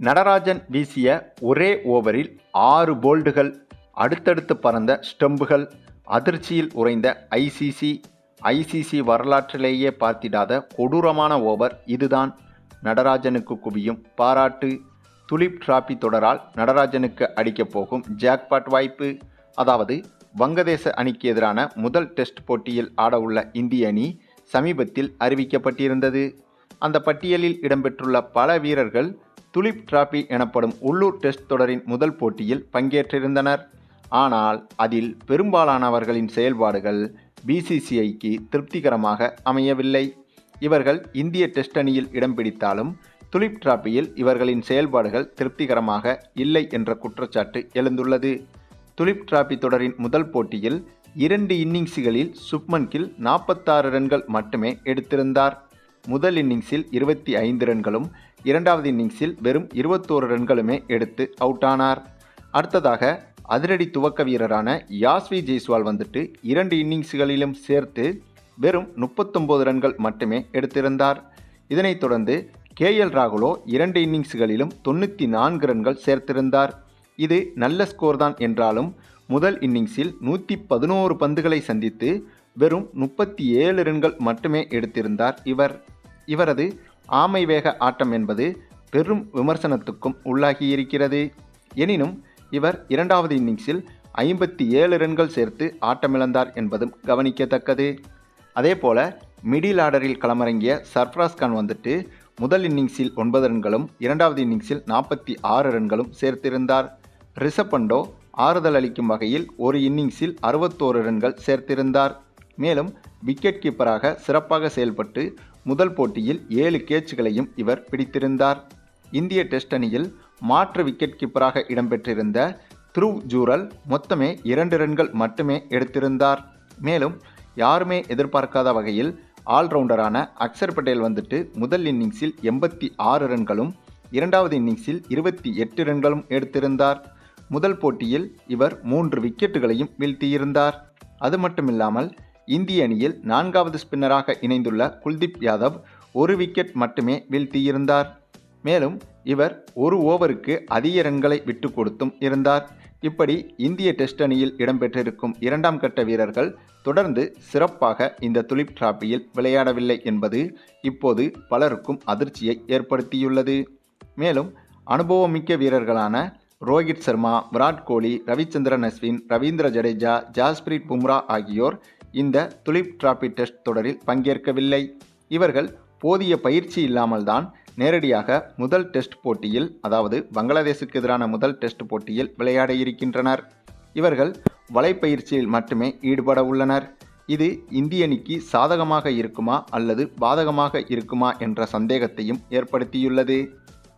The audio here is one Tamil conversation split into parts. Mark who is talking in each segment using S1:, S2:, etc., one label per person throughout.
S1: நடராஜன் வீசிய ஒரே ஓவரில் ஆறு போல்டுகள் அடுத்தடுத்து பறந்த ஸ்டம்புகள் அதிர்ச்சியில் உறைந்த ஐசிசி ஐசிசி வரலாற்றிலேயே பார்த்திடாத கொடூரமான ஓவர் இதுதான். நடராஜனுக்கு குவியும் பாராட்டு. துலிப் டிராபி தொடரால் நடராஜனுக்கு அடிக்கப் போகும் ஜாக்பாட் வாய்ப்பு. அதாவது வங்கதேச அணிக்கு எதிரான முதல் டெஸ்ட் போட்டியில் ஆடவுள்ள இந்திய அணி சமீபத்தில் அறிவிக்கப்பட்டிருந்தது. அந்த பட்டியலில் இடம்பெற்றுள்ள பல வீரர்கள் துலிப் டிராபி எனப்படும் உள்ளூர் டெஸ்ட் தொடரின் முதல் போட்டியில் பங்கேற்றிருந்தனர். ஆனால் அதில் பெரும்பாலானவர்களின் செயல்பாடுகள் பிசிசிஐக்கு திருப்திகரமாக அமையவில்லை. இவர்கள் இந்திய டெஸ்ட் அணியில் இடம் பிடித்தாலும் துலிப் டிராபியில் இவர்களின் செயல்பாடுகள் திருப்திகரமாக இல்லை என்ற குற்றச்சாட்டு எழுந்துள்ளது. துலிப் டிராபி தொடரின் முதல் போட்டியில் இரண்டு இன்னிங்ஸுகளில் சுப்மன் கில் நாற்பத்தாறு ரன்கள் மட்டுமே எடுத்திருந்தார். முதல் இன்னிங்ஸில் இருபத்தி ஐந்து ரன்களும் இரண்டாவது இன்னிங்ஸில் வெறும் இருபத்தோரு ரன்களுமே எடுத்து அவுட் ஆனார் அடுத்ததாக அதிரடி துவக்க வீரரான யாஸ்வி ஜெய்ஸ்வால் வந்துட்டு இரண்டு இன்னிங்ஸ்களிலும் சேர்த்து வெறும் முப்பத்தொம்போது ரன்கள் மட்டுமே எடுத்திருந்தார். இதனைத் தொடர்ந்து கே எல் ராகுலோ இரண்டு இன்னிங்ஸ்களிலும் தொண்ணூற்றி நான்கு ரன்கள் சேர்த்திருந்தார். இது நல்ல ஸ்கோர் தான் என்றாலும் முதல் இன்னிங்ஸில் நூற்றி பதினோரு பந்துகளை சந்தித்து வெறும் முப்பத்தி ஏழு ரன்கள் மட்டுமே எடுத்திருந்தார் இவர். இவரது ஆமை வேக ஆட்டம் என்பது பெரும் விமர்சனத்துக்கும் உள்ளாகியிருக்கிறது. எனினும் இவர் இரண்டாவது இன்னிங்ஸில் ஐம்பத்தி ஏழு ரன்கள் சேர்த்து ஆட்டமிழந்தார் என்பதும் கவனிக்கத்தக்கது. அதேபோல மிடில் ஆர்டரில் களமிறங்கிய சர்ஃப்ராஸ் கான் வந்துட்டு முதல் இன்னிங்ஸில் ஒன்பது ரன்களும் இரண்டாவது இன்னிங்ஸில் நாற்பத்தி ஆறு ரன்களும் சேர்த்திருந்தார். ரிஷப் பண்டோ ஆறுதல் அளிக்கும் வகையில் ஒரு இன்னிங்ஸில் அறுபத்தோரு ரன்கள் சேர்த்திருந்தார். மேலும் விக்கெட் கீப்பராக சிறப்பாக செயல்பட்டு முதல் போட்டியில் ஏழு கேட்ச்களையும் இவர் பிடித்திருந்தார். இந்திய டெஸ்ட் அணியில் மாற்று விக்கெட் கீப்பராக இடம்பெற்றிருந்த த்ருவ் ஜூரல் மொத்தமே இரண்டு ரன்கள் மட்டுமே எடுத்திருந்தார். மேலும் யாருமே எதிர்பார்க்காத வகையில் ஆல்ரவுண்டரான அக்சர் பட்டேல் வந்துட்டு முதல் இன்னிங்ஸில் எண்பத்தி ஆறு ரன்களும் இரண்டாவது இன்னிங்ஸில் இருபத்தி எட்டு ரன்களும் எடுத்திருந்தார். முதல் போட்டியில் இவர் மூன்று விக்கெட்டுகளையும் வீழ்த்தியிருந்தார். அது மட்டுமில்லாமல் இந்திய அணியில் நான்காவது ஸ்பின்னராக இணைந்துள்ள குல்தீப் யாதவ் ஒரு விக்கெட் மட்டுமே வீழ்த்தியிருந்தார். மேலும் இவர் ஒரு ஓவருக்கு அதிக ரன்களை விட்டு கொடுத்தும் இருந்தார். இப்படி இந்திய டெஸ்ட் அணியில் இடம்பெற்றிருக்கும் இரண்டாம் கட்ட வீரர்கள் தொடர்ந்து சிறப்பாக இந்த துலிப் டிராபியில் விளையாடவில்லை என்பது இப்போது பலருக்கும் அதிர்ச்சியை ஏற்படுத்தியுள்ளது. மேலும் அனுபவமிக்க வீரர்களான ரோஹித் சர்மா விராட் கோலி ரவிச்சந்திரன் அஸ்வின் ரவீந்திர ஜடேஜா ஜாஸ்பிரீத் பும்ரா ஆகியோர் இந்த துலிப் டிராபி டெஸ்ட் தொடரில் பங்கேற்கவில்லை. இவர்கள் போதிய பயிற்சி இல்லாமல் தான் நேரடியாக முதல் டெஸ்ட் போட்டியில் அதாவது பங்களாதேசுக்கு எதிரான முதல் டெஸ்ட் போட்டியில் விளையாட இருக்கின்றனர். இவர்கள் வலைப்பயிற்சியில் மட்டுமே ஈடுபட உள்ளனர். இது இந்திய அணிக்கு சாதகமாக இருக்குமா அல்லது பாதகமாக இருக்குமா என்ற சந்தேகத்தையும் ஏற்படுத்தியுள்ளது.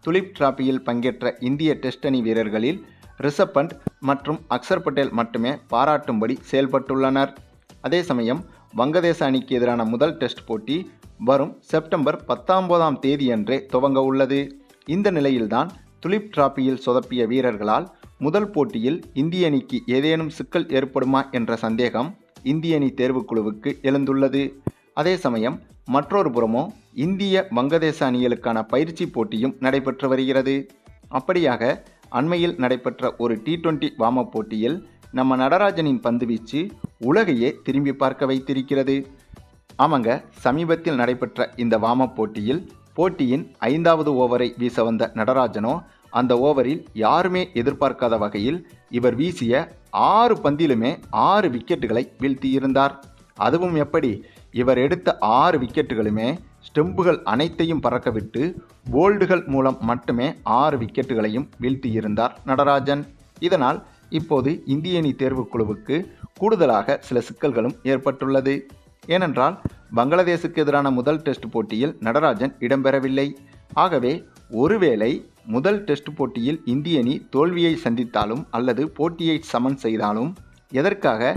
S1: துலிப் டிராபியில் பங்கேற்ற இந்திய டெஸ்ட் அணி வீரர்களில் ரிஷப் பண்ட் மற்றும் அக்சர் பட்டேல் மட்டுமே பாராட்டும்படி செயல்பட்டுள்ளனர். அதே சமயம் வங்கதேச அணிக்கு எதிரான முதல் டெஸ்ட் போட்டி வரும் செப்டம்பர் பத்தொன்பதாம் தேதியன்றே துவங்க உள்ளது. இந்த நிலையில்தான் துலிப் டிராபியில் சொதப்பிய வீரர்களால் முதல் போட்டியில் இந்திய அணிக்கு ஏதேனும் சிக்கல் ஏற்படுமா என்ற சந்தேகம் இந்திய அணி தேர்வுக்குழுவுக்கு எழுந்துள்ளது. அதே சமயம் மற்றொரு புறமோ இந்திய வங்கதேச அணிகளுக்கான பயிற்சி போட்டியும் நடைபெற்று வருகிறது. அப்படியாக அண்மையில் நடைபெற்ற ஒரு டி டுவெண்ட்டி வாம போட்டியில் நம்ம நடராஜனின் பந்துவீச்சு உலகையே திரும்பி பார்க்க வைத்திருக்கிறது. ஆமாங்க சமீபத்தில் நடைபெற்ற இந்த வாம போட்டியில் போட்டியின் ஐந்தாவது ஓவரை வீச வந்த நடராஜனோ அந்த ஓவரில் யாருமே எதிர்பார்க்காத வகையில் இவர் வீசிய ஆறு பந்திலுமே ஆறு விக்கெட்டுகளை வீழ்த்தியிருந்தார். அதுவும் எப்படி? இவர் எடுத்த ஆறு விக்கெட்டுகளுமே ஸ்டெம்புகள் அனைத்தையும் பறக்கவிட்டு போல்டுகள் மூலம் மட்டுமே ஆறு விக்கெட்டுகளையும் வீழ்த்தியிருந்தார் நடராஜன். இதனால் இப்போது இந்திய அணி தேர்வுக்குழுவுக்கு கூடுதலாக சில சிக்கல்களும் ஏற்பட்டுள்ளது. ஏனென்றால் பங்களாதேசுக்கு எதிரான முதல் டெஸ்ட் போட்டியில் நடராஜன் இடம்பெறவில்லை. ஆகவே ஒருவேளை முதல் டெஸ்ட் போட்டியில் இந்திய அணி தோல்வியை சந்தித்தாலும் அல்லது போட்டியை சமன் செய்தாலும் எதற்காக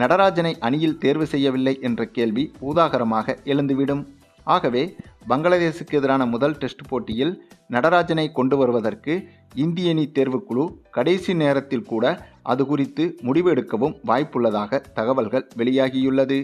S1: நடராஜனை அணியில் தேர்வு செய்யவில்லை என்ற கேள்வி பூதாகரமாக எழுந்துவிடும். ஆகவே பங்களாதேசுக்கு எதிரான முதல் டெஸ்ட் போட்டியில் நடராஜனை கொண்டு வருவதற்கு இந்திய அணி தேர்வுக்குழு கடைசி நேரத்தில் கூட அது குறித்து முடிவு எடுக்கவும் வாய்ப்புள்ளதாக தகவல்கள் வெளியாகியுள்ளது.